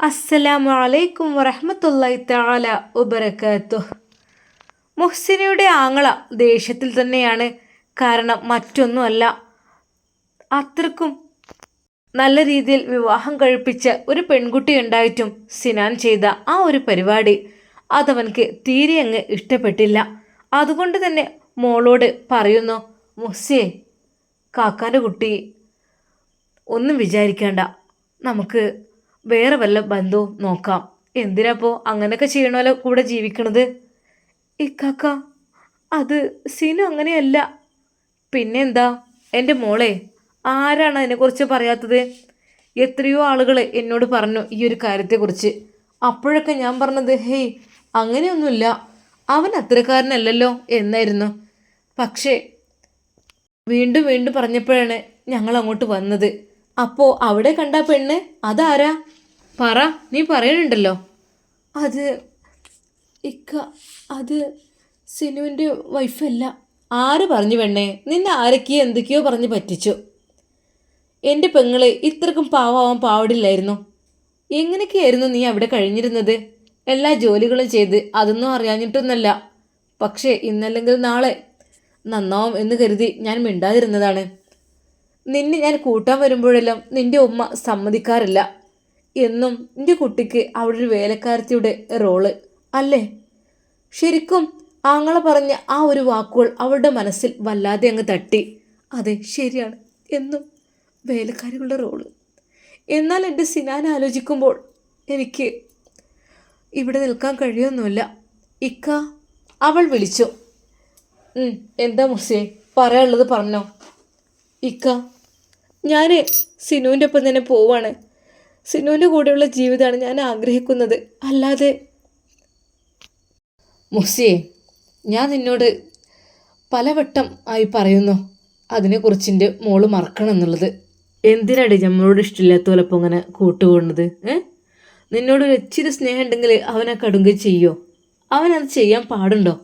അസ്സലാമു അലൈക്കും വറഹ്മത്തുള്ളാഹി താല വബറകാതുഹ്. മുഹ്സിനയുടെ ആങ്ങള ദേഷ്യത്തിൽ തന്നെയാണ്. കാരണം മറ്റൊന്നുമല്ല അത്രക്കും നല്ല രീതിയിൽ വിവാഹം കഴിപ്പിച്ച ഒരു പെൺകുട്ടി ഉണ്ടായിട്ടും സിനാൻ ചെയ്ത ആ ഒരു പരിപാടി അതവൻക്ക് തീരെ അങ്ങ് ഇഷ്ടപ്പെട്ടില്ല. അതുകൊണ്ട് തന്നെ മോളോട് പറയുന്നു മുഹ്സിയെ കാക്കാന്റെ കുട്ടി ഒന്നും വിചാരിക്കേണ്ട. നമുക്ക് വേറെ വല്ല ബന്ധവും നോക്കാം. എന്തിനാപ്പോ അങ്ങനെയൊക്കെ ചെയ്യണമല്ലോ കൂടെ ജീവിക്കണത്? ഇക്കാക്ക അത് സിനു അങ്ങനെയല്ല. പിന്നെന്താ? എന്റെ മോളെ ആരാണ് അതിനെക്കുറിച്ച് പറയാത്തത്? എത്രയോ ആളുകൾ എന്നോട് പറഞ്ഞു ഈ ഒരു കാര്യത്തെക്കുറിച്ച്. അപ്പോഴൊക്കെ ഞാൻ പറഞ്ഞത് ഹേയ് അങ്ങനെയൊന്നുമില്ല. അവൻ അത്രക്കാരനല്ലല്ലോ എന്നായിരുന്നു. പക്ഷേ വീണ്ടും വീണ്ടും പറഞ്ഞപ്പോഴാണ് ഞങ്ങൾ അങ്ങോട്ട് വന്നത്. അപ്പോൾ അവിടെ കണ്ട പെണ്ണ് അതാരാ? പറ നീ പറയണുണ്ടല്ലോ അത് ഇക്ക അത് സിനുവിന്റെ വൈഫല്ല ആര് പറഞ്ഞു പെണ്ണേ? നിന്നെ ആരൊക്കെയോ എന്തൊക്കെയോ പറഞ്ഞ് പറ്റിച്ചു. എന്റെ പെങ്ങളെ ഇത്രക്കും പാവാവാൻ പാവടില്ലായിരുന്നു എങ്ങനെയൊക്കെയായിരുന്നു നീ അവിടെ കഴിഞ്ഞിരുന്നത്? എല്ലാ ജോലികളും ചെയ്ത് അതൊന്നും അറിയാഞ്ഞിട്ടൊന്നല്ല. പക്ഷേ ഇന്നല്ലെങ്കിൽ നാളെ. നന്നാവും എന്ന് കരുതി ഞാൻ മിണ്ടാതിരുന്നതാണ്. നിന്നെ ഞാൻ കൂട്ടാൻ വരുമ്പോഴെല്ലാം നിന്റെ ഉമ്മ സമ്മതിക്കാറില്ല. എന്നും എന്റെ കുട്ടിക്ക് അവിടെ ഒരു വേലക്കാരത്തിയുടെ റോൾ അല്ലേ? ശരിക്കും ആങ്ങള പറഞ്ഞ ആ ഒരു വാക്കുകൾ അവളുടെ മനസ്സിൽ വല്ലാതെ അങ്ങ് തട്ടി. അതെ ശരിയാണ്. എന്നും വേലക്കാരികളുടെ റോൾ. എന്നാൽ എന്റെ സിനാൻ ആലോചിക്കുമ്പോൾ എനിക്ക് ഇവിടെ നിൽക്കാൻ കഴിയൊന്നുമില്ല. ഇക്ക അവൾ വിളിച്ചു. എന്താ മുസേ പറയാനുള്ളത് പറഞ്ഞോ. ഇക്ക ഞാൻ സിനുവിന്റെ ഒപ്പം തന്നെ പോവാണ്. സിനുവിന്റെ കൂടെയുള്ള ജീവിതമാണ് ഞാൻ ആഗ്രഹിക്കുന്നത്. അല്ലാതെ മുസിയെ ഞാൻ നിന്നോട് പലവട്ടം ആയി പറയുന്നു. അതിനെക്കുറിച്ച് എന്റെ മോൾ മറക്കണം എന്നുള്ളത്. എന്തിനാടി നമ്മളോട് ഇഷ്ടമില്ലാത്ത പോലെ അപ്പോൾ ഇങ്ങനെ കൂട്ടുപോകുന്നത് ഏ? നിന്നോട് ഒരു ഇച്ചിരി സ്നേഹം ഉണ്ടെങ്കിൽ അവനെ കടുങ്ക ചെയ്യോ? അവനത് ചെയ്യാൻ പാടുണ്ടോ?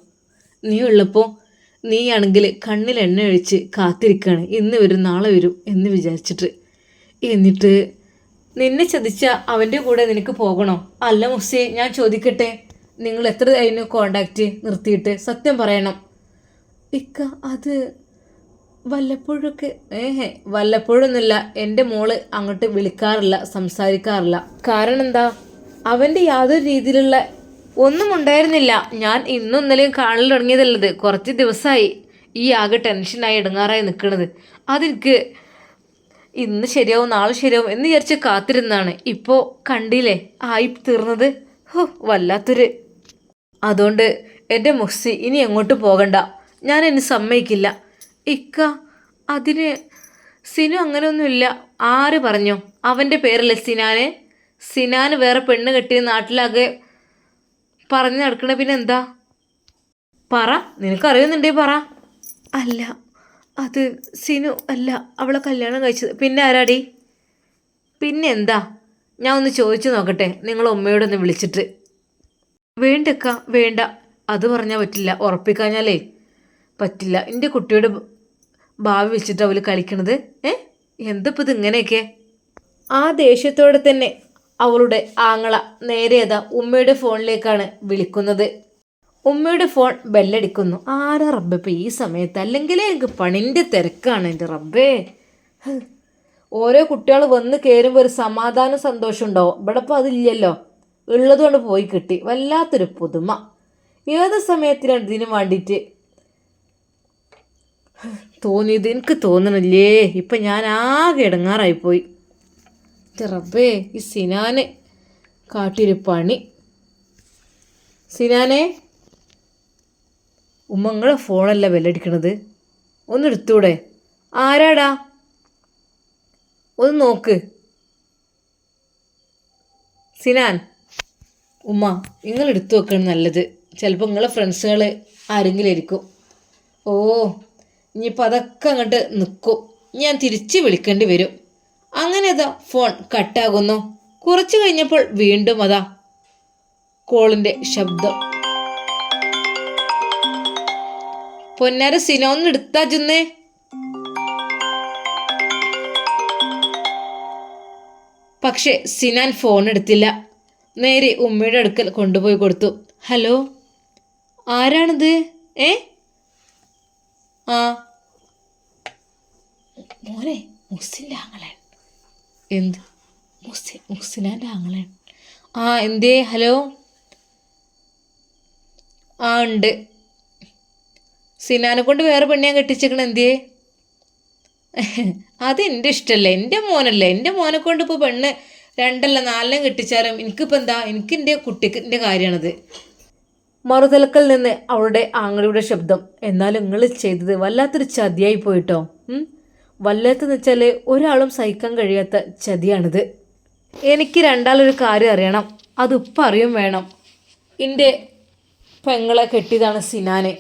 നീ ഉള്ളപ്പോൾ നീയാണെങ്കിൽ കണ്ണിൽ എണ്ണ ഒഴിച്ച് കാത്തിരിക്കുകയാണ് ഇന്ന് വരും നാളെ വരും എന്ന് വിചാരിച്ചിട്ട്. എന്നിട്ട് നിന്നെ ചതിച്ച അവന്റെ കൂടെ നിനക്ക് പോകണോ? അല്ല മുസ്സി ഞാൻ ചോദിക്കട്ടെ. നിങ്ങൾ എത്ര അതിന് കോണ്ടാക്റ്റ് നിർത്തിയിട്ട് സത്യം പറയണം. ഇക്ക അത് വല്ലപ്പോഴൊക്കെ ഏഹേ വല്ലപ്പോഴൊന്നുമില്ല. എന്റെ മോൾ അങ്ങോട്ട് വിളിക്കാറില്ല സംസാരിക്കാറില്ല. കാരണം എന്താ? അവന്റെ യാതൊരു രീതിയിലുള്ള ഒന്നും ഉണ്ടായിരുന്നില്ല. ഞാൻ ഇന്നും ഇന്നലെയും കാണൽ തുടങ്ങിയതല്ലത്. കുറച്ച് ദിവസമായി ഈ ആകെ ടെൻഷനായി ഇടങ്ങാറായി നിൽക്കണത്. അതെനിക്ക് ഇന്ന് ശരിയാവും നാളെ ശരിയാവും എന്ന് വിചാരിച്ച് കാത്തിരുന്നാണ് ഇപ്പോൾ കണ്ടില്ലേ? ആയി തീർന്നത്. ഹോ വല്ലാത്തൊരു. അതുകൊണ്ട് എന്റെ മുസ്സി ഇനി എങ്ങോട്ട് പോകണ്ട. ഞാൻ എന്നെ സമ്മതിക്കില്ല. ഇക്ക അതിന് സിനു അങ്ങനെയൊന്നുമില്ല. ആര് പറഞ്ഞു? അവന്റെ പേരല്ലേ സിനാന്? വേറെ പെണ്ണ് കെട്ടിയ നാട്ടിലാകെ പറഞ്ഞു നടക്കണ പിന്നെ എന്താ? പറ. നിനക്കറിയുന്നുണ്ടേ പറ. അല്ല. അത് സിനു അല്ല അവളെ കല്യാണം കഴിച്ചത്. പിന്നെ ആരാടി? പിന്നെ എന്താ? ഞാൻ ഒന്ന് ചോദിച്ചു നോക്കട്ടെ നിങ്ങൾ ഉമ്മയോടൊന്ന് വിളിച്ചിട്ട്. വേണ്ടക്ക വേണ്ട. അത് പറഞ്ഞാൽ പറ്റില്ല ഉറപ്പിക്കാഞ്ഞാലേ പറ്റില്ല. എന്റെ കുട്ടിയുടെ ഭാവി വെച്ചിട്ട് അവൾ കളിക്കണത്. ഏ? എന്തപ്പോൾ ഇങ്ങനെയൊക്കെ? ആ ദേഷ്യത്തോടെ തന്നെ അവളുടെ ആങ്ങള നേരെ അതാ ഉമ്മയുടെ ഫോണിലേക്കാണ് വിളിക്കുന്നത്. ഉമ്മയുടെ ഫോൺ ബെല്ലടിക്കുന്നു. ആരാ റബ്ബേ ഇപ്പം ഈ സമയത്ത്? അല്ലെങ്കിൽ എനിക്ക് പണിന്റെ തിരക്കാണ് എന്റെ റബ്ബേ. ഓരോ കുട്ടികൾ വന്ന് കയറുമ്പോൾ ഒരു സമാധാനം സന്തോഷം ഉണ്ടാവും. ഇവിടെ ഇപ്പോൾ അതില്ലല്ലോ. ഉള്ളതുകൊണ്ട് പോയി കിട്ടി. വല്ലാത്തൊരു പുതുമ. ഏത് സമയത്തിനാണ് ഇതിന് വേണ്ടിയിട്ട്? തോന്നിയത് എനിക്ക് തോന്നണില്ലേ? ഇപ്പം ഞാൻ ആകെ ഇടങ്ങാറായിപ്പോയി റബ്ബേ ഈ സിനാനെ കാട്ടിയൊരു പണി. സിനാനെ ഉമ്മങ്ങളെ ഫോണല്ല ബെല്ലടിക്കണത്? ഒന്നെടുത്തൂടെ. ആരാടാ? ഒന്ന് നോക്ക്. സിനാൻ. ഉമ്മ നിങ്ങൾ എടുത്തു വെക്കണം നല്ലത്. ചിലപ്പോൾ നിങ്ങളെ ഫ്രണ്ട്സുകൾ ആരെങ്കിലും ഇരിക്കും ഓ ഇനിയിപ്പോൾ അതൊക്കെ അങ്ങോട്ട് നിൽക്കും ഞാൻ തിരിച്ച് വിളിക്കേണ്ടി വരും. അങ്ങനെ അതാ ഫോൺ കട്ടാകുന്നു. കുറച്ച് കഴിഞ്ഞപ്പോൾ വീണ്ടും അതാ കോളിന്റെ ശബ്ദം. പൊന്നാര സിനോന്ന് എടുത്താ ചെന്നേ പക്ഷേ സിനാൻ ഫോൺ എടുത്തില്ല. നേരെ ഉമ്മയുടെ അടുക്കൽ കൊണ്ടുപോയി കൊടുത്തു. ഹലോ? ആരാണിത്? ഏ? ആ. മോനെ മുസ്സിന്റെ ആങ്ങളെ. എന്ത്? മുസി മുസ്സിനാന്റെ ആങ്ങളെ. ആ എന്തേ? ഹലോ? ആ ഉണ്ട്. സിനാനെ കൊണ്ട് വേറെ പെണ്ണിയാൻ കെട്ടിച്ചേക്കണ എന്തിയേ? അത് എന്റെ ഇഷ്ടമല്ലേ എന്റെ മോനല്ലേ. എന്റെ മോനെ കൊണ്ട് ഇപ്പോൾ പെണ്ണ് രണ്ടല്ല നാലിനും കെട്ടിച്ചാലും എനിക്കിപ്പോൾ എന്താ? എനിക്ക് എന്റെ കുട്ടിക്ക് എന്റെ കാര്യമാണത് മറുതലക്കൽ നിന്ന് അവളുടെ ആങ്ങളുടെ ശബ്ദം. എന്നാൽ നിങ്ങൾ ചെയ്തത് വല്ലാത്തൊരു ചതിയായി പോയിട്ടോ? വല്ലാത്തെന്ന് വെച്ചാൽ ഒരാളും സഹിക്കാൻ കഴിയാത്ത ചതിയാണിത്. എനിക്ക് രണ്ടാളൊരു കാര്യം അറിയണം. അത് ഇപ്പം അറിയും വേണം. എന്റെ പെങ്ങളെ കെട്ടിയതാണ് സിനാനെ.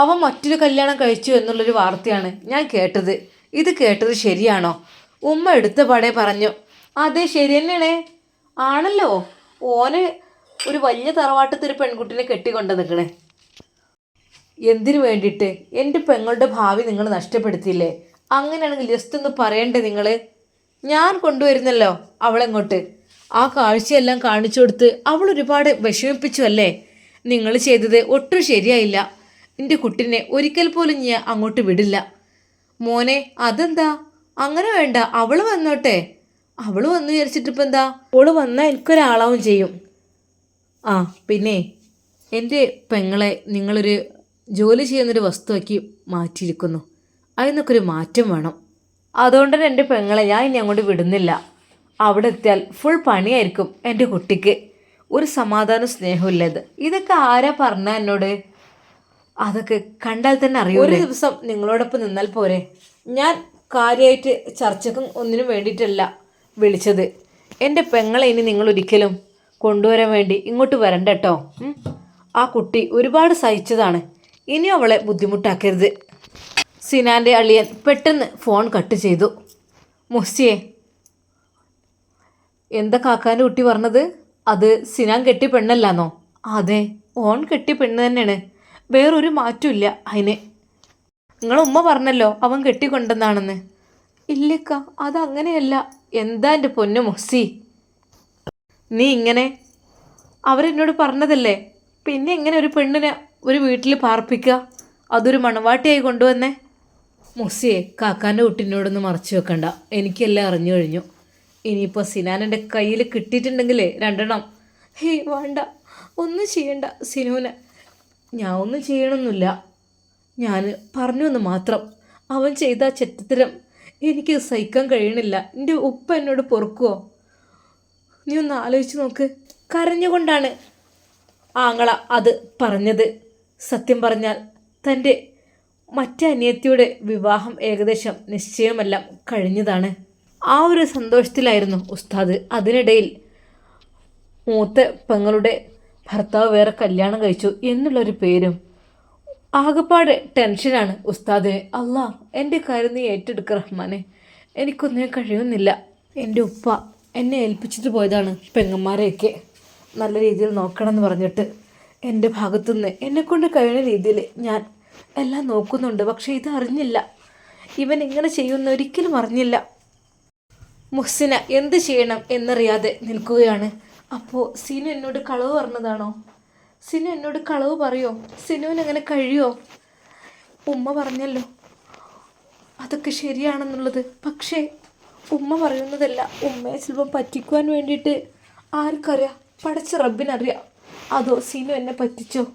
അവൻ മറ്റൊരു കല്യാണം കഴിച്ചു എന്നുള്ളൊരു വാർത്തയാണ് ഞാൻ കേട്ടത്. ഇത് കേട്ടത് ശരിയാണോ? ഉമ്മ എടുത്ത പാടെ പറഞ്ഞു അതെ ശരി തന്നെയാണേ ആണല്ലോ. ഓന് ഒരു വലിയ തറവാട്ടത്തിൽ ഒരു പെൺകുട്ടിനെ കെട്ടിക്കൊണ്ട് നിൽക്കണേ. എന്തിനു വേണ്ടിയിട്ട്? എന്റെ പെങ്ങളുടെ ഭാവി നിങ്ങൾ നഷ്ടപ്പെടുത്തിയില്ലേ? അങ്ങനെയാണെങ്കിൽ ജസ്റ്റ് ഒന്ന് പറയണ്ടേ നിങ്ങൾ ഞാൻ കൊണ്ടുവരുന്നല്ലോ അവളെങ്ങോട്ട്? ആ കാഴ്ചയെല്ലാം കാണിച്ചു കൊടുത്ത് അവൾ ഒരുപാട് വിഷമിപ്പിച്ചു അല്ലേ? നിങ്ങൾ ചെയ്തത് ഒട്ടും ശരിയായില്ല. എന്റെ കുട്ടിനെ ഒരിക്കൽ പോലും ഞാൻ അങ്ങോട്ട് വിടില്ല. മോനെ അതെന്താ? അങ്ങനെ വേണ്ട അവൾ വന്നോട്ടെ. അവൾ വന്നു വിചാരിച്ചിട്ടിപ്പോൾ എന്താ? അവൾ വന്നാൽ എനിക്കൊരാളാവും ചെയ്യും. ആ പിന്നെ എന്റെ പെങ്ങളെ നിങ്ങളൊരു ജോലി ചെയ്യുന്നൊരു വസ്തുവാക്കി മാറ്റിയിരിക്കുന്നു. അതിനൊക്കെ ഒരു മാറ്റം വേണം. അതുകൊണ്ട് തന്നെ എന്റെ പെങ്ങളെ ഞാൻ ഇനി അങ്ങോട്ട് വിടുന്നില്ല. അവിടെ എത്തിയാൽ ഫുൾ പണിയായിരിക്കും എന്റെ കുട്ടിക്ക്. ഒരു സമാധാന സ്നേഹമില്ലത് ഇതൊക്കെ ആരാ പറഞ്ഞ എന്നോട്? അതൊക്കെ കണ്ടാൽ തന്നെ അറിയാം ഒരു ദിവസം നിങ്ങളോടൊപ്പം നിന്നാൽ പോരെ. ഞാൻ കാര്യമായിട്ട് ചർച്ചക്കും ഒന്നിനും വേണ്ടിയിട്ടല്ല വിളിച്ചത്. എന്റെ പെങ്ങളെ ഇനി നിങ്ങൾ ഒരിക്കലും കൊണ്ടുവരാൻ വേണ്ടി ഇങ്ങോട്ട് വരണ്ട കേട്ടോ ആ കുട്ടി ഒരുപാട് സഹിച്ചതാണ്. ഇനി അവളെ ബുദ്ധിമുട്ടാക്കരുത്. സിനാന്റെ അളിയൻ പെട്ടെന്ന് ഫോൺ കട്ട് ചെയ്തു. മുസ്സിയെ എന്താ കാക്കാന്റെ കുട്ടി പറഞ്ഞത്? അത് സിനാൻ കെട്ടി പെണ്ണല്ലാന്നോ? അതെ ഓൺ കെട്ടി പെണ്ണ് തന്നെയാണ്. വേറൊരു മാറ്റമില്ല അതിന് നിങ്ങളെ ഉമ്മ പറഞ്ഞല്ലോ അവൻ കെട്ടിക്കൊണ്ടെന്നാണെന്ന്. ഇല്ലക്ക അതങ്ങനെയല്ല. എന്താ എന്റെ പൊന്നു മൊസി നീ ഇങ്ങനെ അവരെന്നോട് പറഞ്ഞതല്ലേ? പിന്നെ എങ്ങനെ ഒരു പെണ്ണിനെ ഒരു വീട്ടിൽ പാർപ്പിക്കുക അതൊരു മണവാട്ടിയായി കൊണ്ടുവന്നേ. മൊസിയെ കാക്കാന്റെ കുട്ടിനോടൊന്ന് മറച്ചു വെക്കണ്ട. എനിക്കെല്ലാം അറിഞ്ഞു കഴിഞ്ഞു. ഇനിയിപ്പോൾ സിനാൻ എന്റെ കയ്യിൽ കിട്ടിയിട്ടുണ്ടെങ്കിലേ രണ്ടെണ്ണം. ഹേയ് വേണ്ട. ഒന്നും ചെയ്യണ്ട സിനുവിന്. ഞാൻ ഒന്നും ചെയ്യണമെന്നില്ല ഞാൻ പറഞ്ഞു എന്ന് മാത്രം. അവൻ ചെയ്ത ചെറ്റത്തരം. എനിക്ക് സഹിക്കാൻ കഴിയണില്ല. എന്റെ ഉപ്പ എന്നോട് പൊറുക്കുവോ? നീ ഒന്ന് ആലോചിച്ച് നോക്ക്. കരഞ്ഞുകൊണ്ടാണ് ആങ്ങള അത് പറഞ്ഞത്. സത്യം പറഞ്ഞാൽ തന്റെ മറ്റേ അനിയത്തിയുടെ വിവാഹം ഏകദേശം നിശ്ചയമെല്ലാം കഴിഞ്ഞതാണ്. ആ ഒരു സന്തോഷത്തിലായിരുന്നു ഉസ്താദ്. അതിനിടയിൽ മൂത്ത പെങ്ങളുടെ ഭർത്താവ് വേറെ കല്യാണം കഴിച്ചു എന്നുള്ളൊരു പേരും. ആകെപ്പാടെ ടെൻഷനാണ് ഉസ്താദെ. അല്ലാ എന്റെ കാര്യം നീ ഏറ്റെടുക്ക റഹ്മാനെ. എനിക്കൊന്നിനും കഴിയുന്നില്ല. എന്റെ ഉപ്പ എന്നെ ഏൽപ്പിച്ചിട്ട് പോയതാണ് പെങ്ങന്മാരെയൊക്കെ. നല്ല രീതിയിൽ നോക്കണം എന്ന് പറഞ്ഞിട്ട്. എന്റെ ഭാഗത്തുനിന്ന് എന്നെക്കൊണ്ട് കഴിയുന്ന രീതിയിൽ ഞാൻ എല്ലാം നോക്കുന്നുണ്ട്. പക്ഷേ ഇത് അറിഞ്ഞില്ല. ഇവൻ ഇങ്ങനെ ചെയ്യുമെന്ന് ഒരിക്കലും അറിഞ്ഞില്ല. മുഹ്സിന എന്ത് ചെയ്യണം എന്നറിയാതെ നിൽക്കുകയാണ്. അപ്പോൾ സിനു എന്നോട് കളവ് പറഞ്ഞതാണോ? സിനു എന്നോട് കളവ് പറയോ? സിനുവിന് അങ്ങനെ കഴിയോ? ഉമ്മ പറഞ്ഞല്ലോ അതൊക്കെ ശരിയാണെന്നുള്ളത്. പക്ഷേ ഉമ്മ പറയുന്നതല്ല ഉമ്മയെ ചിലപ്പോൾ പറ്റിക്കുവാൻ വേണ്ടിയിട്ട് ആർക്കറിയാം? പടച്ച റബ്ബിനറിയാം. അതോ സിനു എന്നെ പറ്റിച്ചോ?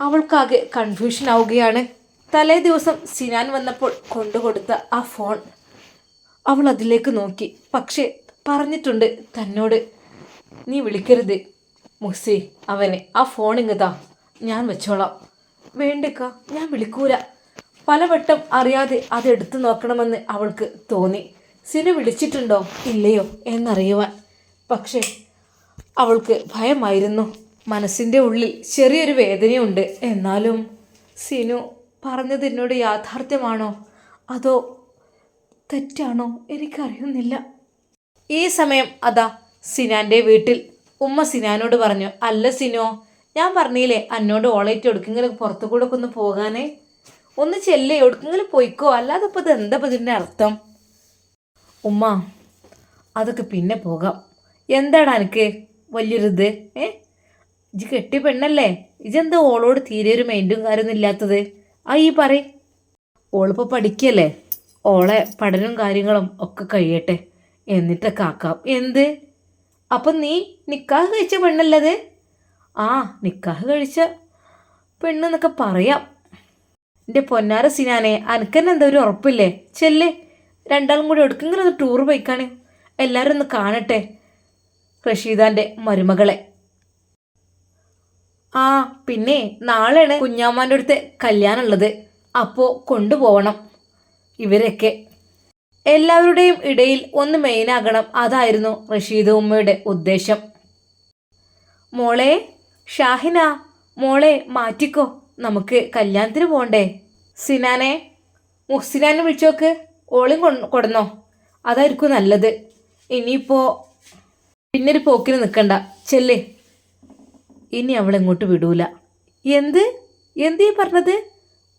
അവൾക്കാകെ കൺഫ്യൂഷൻ ആവുകയാണ്. തലേ ദിവസം സിനാൻ വന്നപ്പോൾ കൊണ്ടുകൊടുത്ത ആ ഫോൺ അവൾ അതിലേക്ക് നോക്കി. പക്ഷേ പറഞ്ഞിട്ടുണ്ട് തന്നോട് നീ വിളിക്കരുത് മുസി അവനെ ആ ഫോൺ ഇങ്ങതാ ഞാൻ വെച്ചോളാം. വേണ്ടക്ക ഞാൻ വിളിക്കൂല. പലവട്ടം അറിയാതെ അത് എടുത്തു നോക്കണമെന്ന് അവൾക്ക് തോന്നി. സിനെ വിളിച്ചിട്ടുണ്ടോ? ഇല്ലയോ എന്നറിയുവാൻ. പക്ഷേ അവൾക്ക് ഭയമായിരുന്നു. മനസ്സിന്റെ ഉള്ളിൽ ചെറിയൊരു വേദനയുണ്ട്. എന്നാലും സിനു പറഞ്ഞത് എന്നോട് യാഥാർത്ഥ്യമാണോ? അതോ തെറ്റാണോ എനിക്കറിയുന്നില്ല. ഈ സമയം അതാ സിനാന്റെ വീട്ടിൽ. ഉമ്മ സിനാനോട് പറഞ്ഞു അല്ല സിനോ ഞാൻ പറഞ്ഞില്ലേ അന്നോട് ഓളേറ്റ് ഒടുക്കെങ്കിലും പുറത്തു കൂടെ ഒക്കെ ഒന്ന് പോകാനേ? ഒന്ന് ചെല്ലേ ഒടുക്കെങ്കിലും പോയിക്കോ അല്ലാതെ ഇപ്പോൾ ഇത് എന്താ ഇതിന്റെ അർത്ഥം? ഉമ്മ അതൊക്കെ പിന്നെ പോകാം. എന്താണ് എനിക്ക് വലിയൊരിത് ഏ? ഇജ് കെട്ടി പെണ്ണല്ലേ? ഇജെന്താ ഓളോട് തീരെ ഒരു മൈൻഡും കാര്യമൊന്നും ഇല്ലാത്തത്? ആ ഈ പറ ഓളിപ്പോൾ പഠിക്കല്ലേ? ഓളെ പഠനവും കാര്യങ്ങളും ഒക്കെ കഴിയട്ടെ. എന്നിട്ടൊക്കെ ആക്കാം. എന്ത്? അപ്പം നീ നിക്കാഹ് കഴിച്ച പെണ്ണല്ലത്? ആ നിക്കാഹ് കഴിച്ച പെണ്ണെന്നൊക്കെ പറയാം. എന്റെ പൊന്നാര സിനാനെ അനക്കന്നെ എന്താ ഒരു ഉറപ്പില്ലേ? ചെല്ലേ രണ്ടാളും കൂടി എവിടേക്കെങ്കിലും ഒന്ന് ടൂർ പോയിക്കാണ്. എല്ലാവരും ഒന്ന് കാണട്ടെ. റഷീദാന്റെ മരുമകളെ. ആ പിന്നെ നാളെയാണ് കുഞ്ഞാമ്മാന്റെ അടുത്ത് കല്യാണമുള്ളത്. അപ്പോൾ കൊണ്ടുപോകണം ഇവരൊക്കെ എല്ലാവരുടെയും ഇടയിൽ ഒന്ന് മെയിനാകണം അതായിരുന്നു റഷീദ് ഉമ്മയുടെ ഉദ്ദേശം. മോളെ ഷാഹിന മോളെ മാറ്റിക്കോ. നമുക്ക് കല്യാണത്തിന് പോണ്ടേ. സിനാനെ മുഹ്സിനാനെ വിളിച്ചോക്ക്. ഓളും കൊടുന്നോ. അതായിരിക്കും നല്ലത്. ഇനിയിപ്പോൾ പിന്നൊരു പോക്കിന് നിൽക്കണ്ട ചെല്ലേ. ഇനി അവൾ ഇങ്ങോട്ട് വിടൂല. എന്ത്? എന്തീ പറഞ്ഞത്?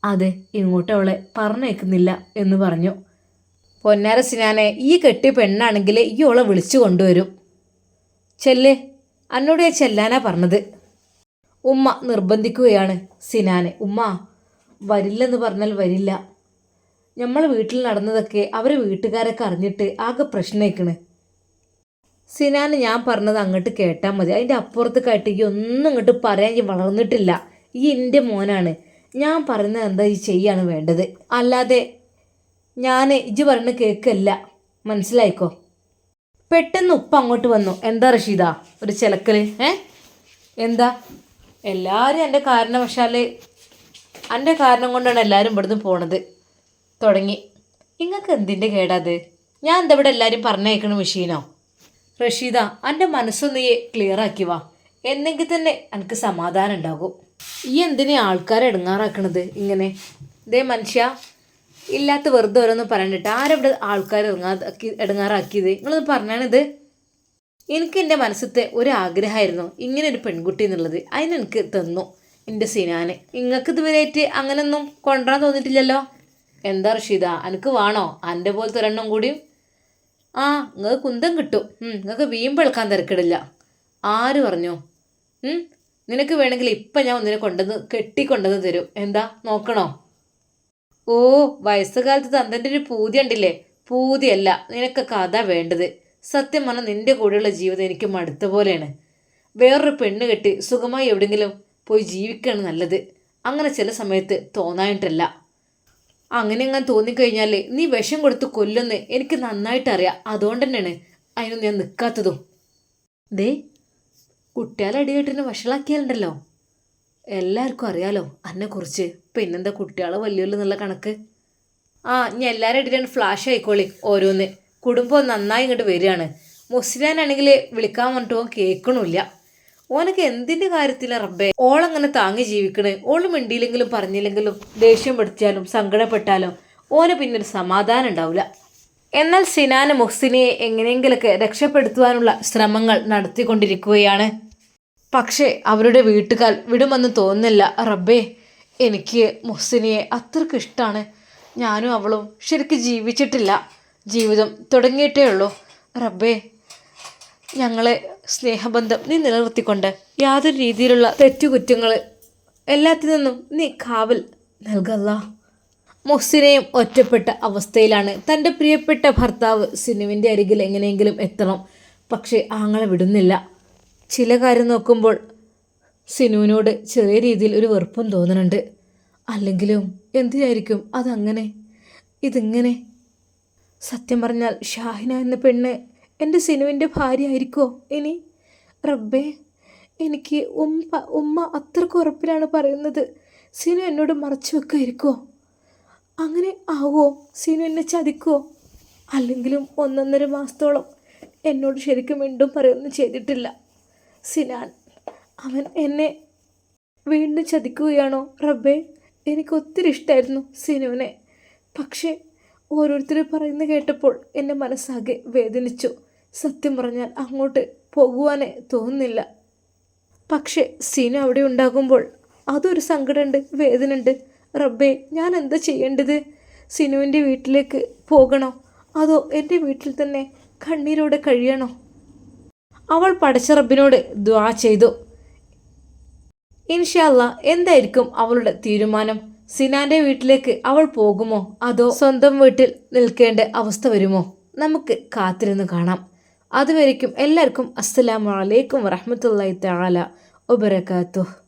അതെ ഇങ്ങോട്ട് അവളെ പറഞ്ഞേക്കുന്നില്ല എന്ന് പറഞ്ഞു. പൊന്നാര സിനാനെ ഈ കെട്ടിയ പെണ്ണാണെങ്കിൽ ഈ ഓളെ വിളിച്ചു കൊണ്ടുവരും. ചെല്ലേ അന്നോട് ഞാൻ ചെല്ലാനാ പറഞ്ഞത്. ഉമ്മ നിർബന്ധിക്കുകയാണ് സിനാനെ. ഉമ്മ വരില്ലെന്ന് പറഞ്ഞാൽ വരില്ല. നമ്മൾ വീട്ടിൽ നടന്നതൊക്കെ അവർ വീട്ടുകാരൊക്കെ അറിഞ്ഞിട്ട് ആകെ പ്രശ്നമായിക്കണ് സിനാന് ഞാൻ പറഞ്ഞത് അങ്ങോട്ട് കേട്ടാൽ മതി. അതിന്റെ അപ്പുറത്ത് കാട്ടിക്ക് ഒന്നും അങ്ങോട്ട് പറയാൻ ഈ വളർന്നിട്ടില്ല. ഈ എന്റെ മോനാണ്. ഞാൻ പറയുന്നത് എന്താ ഈ ചെയ്യാണ് വേണ്ടത്. അല്ലാതെ ഞാൻ ഇജ് പറയുന്നത് കേൾക്കല്ല മനസ്സിലായിക്കോ? പെട്ടെന്ന് ഉപ്പ അങ്ങോട്ട് വന്നു. എന്താ റഷീദ? ഒരു ചിലക്കൽ ഏ? എന്താ? എല്ലാവരും എന്റെ കാരണവശാൽ എന്റെ കാരണം കൊണ്ടാണ് എല്ലാവരും ഇവിടുന്ന് പോണത്. തുടങ്ങി. നിങ്ങൾക്ക് എന്തിന്റെ കേടാത്? ഞാൻ എന്താ ഇവിടെ എല്ലാവരും പറഞ്ഞേക്കണ മെഷീനോ? റഷീദ എന്റെ മനസ്സൊന്ന് ക്ലിയർ ആക്കി വാ. എന്നെങ്കിൽ തന്നെ എനിക്ക് സമാധാനം ഉണ്ടാകും. ഈ എന്തിനാ ആൾക്കാരെ ഇടങ്ങാറാക്കണത് ഇങ്ങനെ? ഇതേ മനുഷ്യ ഇല്ലാത്ത വെറുതെ ഓരോന്ന് പറയണ്ടിട്ട് ആരവിടെ ആൾക്കാർ ഇറങ്ങാതാക്കി ഇടങ്ങാറാക്കിയത്? നിങ്ങളൊന്ന് പറഞ്ഞാണിത്. എനിക്ക് എന്റെ മനസ്സത്തെ ഒരു ആഗ്രഹമായിരുന്നു ഇങ്ങനെ ഒരു പെൺകുട്ടി എന്നുള്ളത്. അതിനെനിക്ക് തന്നു എന്റെ സിനാന്. നിങ്ങൾക്ക് ഇതുവരെയായിട്ട് അങ്ങനെയൊന്നും കൊണ്ടുവരാൻ തോന്നിയിട്ടില്ലല്ലോ? എന്താ റഷീദ? എനിക്ക് വേണോ? എന്റെ പോലത്തെ ഒരെണ്ണം കൂടിയും ആ നിങ്ങൾക്ക് കുന്തം കിട്ടും. നിങ്ങൾക്ക് വീമ്പ് എടുക്കാൻ തിരക്കിടില്ല. ആര് പറഞ്ഞു? നിനക്ക് വേണമെങ്കിൽ ഇപ്പം ഞാൻ ഒന്നിനെ കൊണ്ടുവന്ന് കെട്ടിക്കൊണ്ടുവന്ന് തരും. എന്താ? നോക്കണോ? ഓ വയസ്സുകാലത്ത് തന്തന്റെ ഒരു പൂതി ഉണ്ടില്ലേ പൂതിയല്ല നിനക്കൊക്കെ അതാ വേണ്ടത്. സത്യം പറഞ്ഞാൽ നിന്റെ കൂടെയുള്ള ജീവിതം എനിക്ക് മടുത്ത പോലെയാണ്. വേറൊരു പെണ്ണ് കെട്ടി സുഖമായി എവിടെയെങ്കിലും പോയി ജീവിക്കുകയാണ് നല്ലത്. അങ്ങനെ ചില സമയത്ത് തോന്നായിട്ടല്ല അങ്ങനെ അങ്ങനെ തോന്നിക്കഴിഞ്ഞാൽ നീ വിഷം കൊടുത്ത് കൊല്ലുന്ന് എനിക്ക് നന്നായിട്ട് അറിയാം. അതുകൊണ്ട് തന്നെയാണ് അതിനൊന്നും ഞാൻ നിൽക്കാത്തതും ദേ എന്നെ വഷളാക്കിയാലുണ്ടല്ലോ. എല്ലാവർക്കും അറിയാലോ അന്നെക്കുറിച്ച് പിന്നെന്താ കുട്ടികളെ വലിയ എന്നുള്ള കണക്ക്? ആ ഞാൻ എല്ലാവരും ഇട്ടിട്ടാണ് ഫ്ലാഷ് ആയിക്കോളി ഓരോന്ന്. കുടുംബം നന്നായി ഇങ്ങോട്ട് വരികയാണ്. മുസ്ലിനാണെങ്കിൽ വിളിക്കാൻ പറഞ്ഞിട്ട് ഓൻ കേൾക്കണില്ല ഓനൊക്കെ എന്തിന്റെ കാര്യത്തിലാണ് റബ്ബേ? ഓളങ്ങനെ താങ്ങി ജീവിക്കണേ. ഓൾ മിണ്ടിയില്ലെങ്കിലും പറഞ്ഞില്ലെങ്കിലും ദേഷ്യം പിടിച്ചാലും സങ്കടപ്പെട്ടാലും ഓന് പിന്നെ ഒരു സമാധാനം ഉണ്ടാവില്ല എന്നാൽ സിനാന് മുഹ്സിനെ എങ്ങനെയെങ്കിലൊക്കെ രക്ഷപ്പെടുത്തുവാനുള്ള ശ്രമങ്ങൾ നടത്തിക്കൊണ്ടിരിക്കുകയാണ്. പക്ഷേ അവരുടെ വീട്ടുകാർ വിടുമെന്ന് തോന്നുന്നില്ല. റബ്ബേ എനിക്ക് മുഹ്സിനിയെ അത്രയ്ക്ക് ഇഷ്ടമാണ് ഞാനും അവളും ശരിക്കും ജീവിച്ചിട്ടില്ല. ജീവിതം തുടങ്ങിയിട്ടേ ഉള്ളൂ. റബ്ബേ ഞങ്ങളെ സ്നേഹബന്ധം നീ നിലനിർത്തിക്കൊണ്ട് യാതൊരു രീതിയിലുള്ള തെറ്റുകുറ്റങ്ങൾ എല്ലാത്തിൽ നിന്നും നീ കാവൽ നൽകല്ല. മുഹ്സിനെയും ഒറ്റപ്പെട്ട അവസ്ഥയിലാണ് തന്റെ പ്രിയപ്പെട്ട ഭർത്താവ് സിനുവിന്റെ അരികിൽ എങ്ങനെയെങ്കിലും എത്തണം. പക്ഷേ ആങ്ങളെ വിടുന്നില്ല. ചില കാര്യം നോക്കുമ്പോൾ സിനുവിനോട് ചെറിയ രീതിയിൽ ഒരു വെറുപ്പും തോന്നുന്നുണ്ട് അല്ലെങ്കിലും എന്തിനായിരിക്കും അതങ്ങനെ? ഇതിങ്ങനെ? സത്യം പറഞ്ഞാൽ ഷാഹിന എന്ന പെണ്ണ് എന്റെ സിനുവിന്റെ ഭാര്യ ആയിരിക്കുമോ ഇനി? റബ്ബേ എനിക്ക് ഉമ്മ ഉമ്മ അത്രയ്ക്ക് ഉറപ്പിലാണ് പറയുന്നത്. സിനു എന്നോട് മറച്ചു വെക്കുമായിരിക്കുമോ അങ്ങനെ ആവോ സിനു എന്നെ ചതിക്കുമോ അല്ലെങ്കിലും ഒന്നൊന്നര മാസത്തോളം എന്നോട് ശരിക്കും വീണ്ടും പറയൊന്നും ചെയ്തിട്ടില്ല. സിനാൻ അവൻ എന്നെ വീണ്ടും ചതിക്കുകയാണോ? റബ്ബേ എനിക്ക് ഒത്തിരി ഇഷ്ടമായിരുന്നു സിനുവിനെ. പക്ഷേ ഓരോരുത്തർ പറയുന്നു കേട്ടപ്പോൾ എന്റെ മനസ്സാകെ വേദനിച്ചു. സത്യം പറഞ്ഞാൽ അങ്ങോട്ട് പോകുവാനേ തോന്നുന്നില്ല. പക്ഷേ സിനു അവിടെ ഉണ്ടാകുമ്പോൾ അതൊരു സങ്കടമുണ്ട് വേദനയുണ്ട് റബ്ബേ ഞാൻ എന്താ ചെയ്യേണ്ടത്? സിനുവിന്റെ വീട്ടിലേക്ക് പോകണോ? അതോ എന്റെ വീട്ടിൽ തന്നെ കണ്ണീരോടെ കഴിയണോ? അവൾ പടച്ച റബ്ബിനോട് ദ്വാ ചെയ്തു. ഇൻഷാല്ല എന്തായിരിക്കും അവളുടെ തീരുമാനം? സിനാന്റെ വീട്ടിലേക്ക് അവൾ പോകുമോ? അതോ സ്വന്തം വീട്ടിൽ നിൽക്കേണ്ട അവസ്ഥ വരുമോ? നമുക്ക് കാത്തിരുന്ന് കാണാം. അതുവരയ്ക്കും എല്ലാവർക്കും അസ്സലാമലൈക്കും വറഹമത്തല്ലാ തആല വബറകാതുഹു.